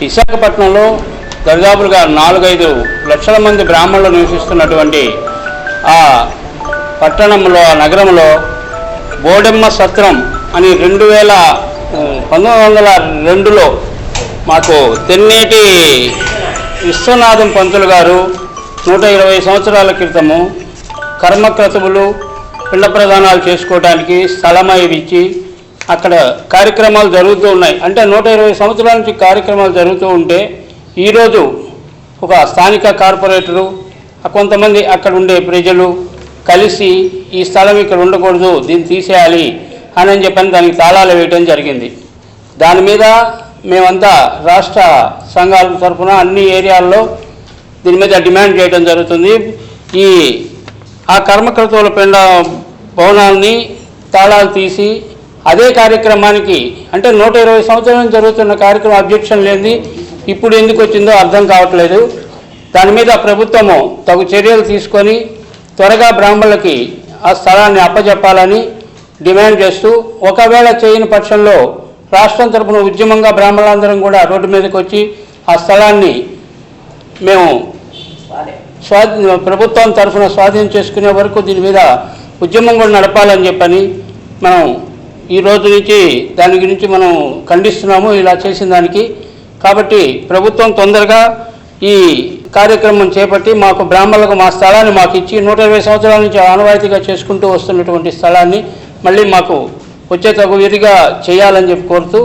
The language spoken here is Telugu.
విశాఖపట్నంలో దరిదాపులుగా నాలుగైదు లక్షల మంది బ్రాహ్మణులు నివసిస్తున్నటువంటి ఆ పట్టణంలో ఆ నగరంలో బోడెమ్మ సత్రం అని రెండు వేల పంతొమ్మిది వందల రెండులో మాకు తెన్నేటి విశ్వనాథం పంతులు గారు నూట ఇరవై సంవత్సరాల క్రితము కర్మక్రతువులు పిండ ప్రదానాలు చేసుకోవడానికి స్థలం అవి ఇచ్చి అక్కడ కార్యక్రమాలు జరుగుతూ ఉన్నాయి. అంటే నూట ఇరవై సంవత్సరాల నుంచి కార్యక్రమాలు జరుగుతూ ఉంటే ఈరోజు ఒక స్థానిక కార్పొరేటరు కొంతమంది అక్కడ ఉండే ప్రజలు కలిసి ఈ స్థలం ఇక్కడ ఉండకూడదు దీన్ని తీసేయాలి అని అని చెప్పని దానికి తాళాలు వేయటం జరిగింది. దాని మీద మేమంతా రాష్ట్ర సంఘాల తరఫున అన్ని ఏరియాల్లో దీని మీద డిమాండ్ చేయడం జరుగుతుంది. ఈ ఆ కర్మకర్తల పిండ భవనాల్ని తాళాలు తీసి అదే కార్యక్రమానికి అంటే నూట ఇరవై సంవత్సరాలు జరుగుతున్న కార్యక్రమం అబ్జెక్షన్ లేనిది ఇప్పుడు ఎందుకు వచ్చిందో అర్థం కావట్లేదు. దాని మీద ప్రభుత్వము తగు చర్యలు తీసుకొని త్వరగా బ్రాహ్మణులకి ఆ స్థలాన్ని అప్పజెప్పాలని డిమాండ్ చేస్తూ ఒకవేళ చేయని పక్షంలో రాష్ట్రం తరపున ఉద్యమంగా బ్రాహ్మణులందరం కూడా రోడ్డు మీదకి వచ్చి ఆ స్థలాన్ని మేము స్వాధీ ప్రభుత్వం తరఫున స్వాధీనం చేసుకునే వరకు దీని మీద ఉద్యమం కూడా నడపాలని చెప్పని మనం ఈ రోజు నుంచి దాని గురించి మనం ఖండిస్తున్నాము ఇలా చేసిన దానికి. కాబట్టి ప్రభుత్వం తొందరగా ఈ కార్యక్రమం చేపట్టి మాకు బ్రాహ్మణులకు మా స్థలాన్ని మాకు ఇచ్చి నూట ఇరవై సంవత్సరాల నుంచి ఆనవాయితీగా చేసుకుంటూ వస్తున్నటువంటి స్థలాన్ని మళ్ళీ మాకు వచ్చే తగు విరిగా చేయాలని చెప్పి కోరుతూ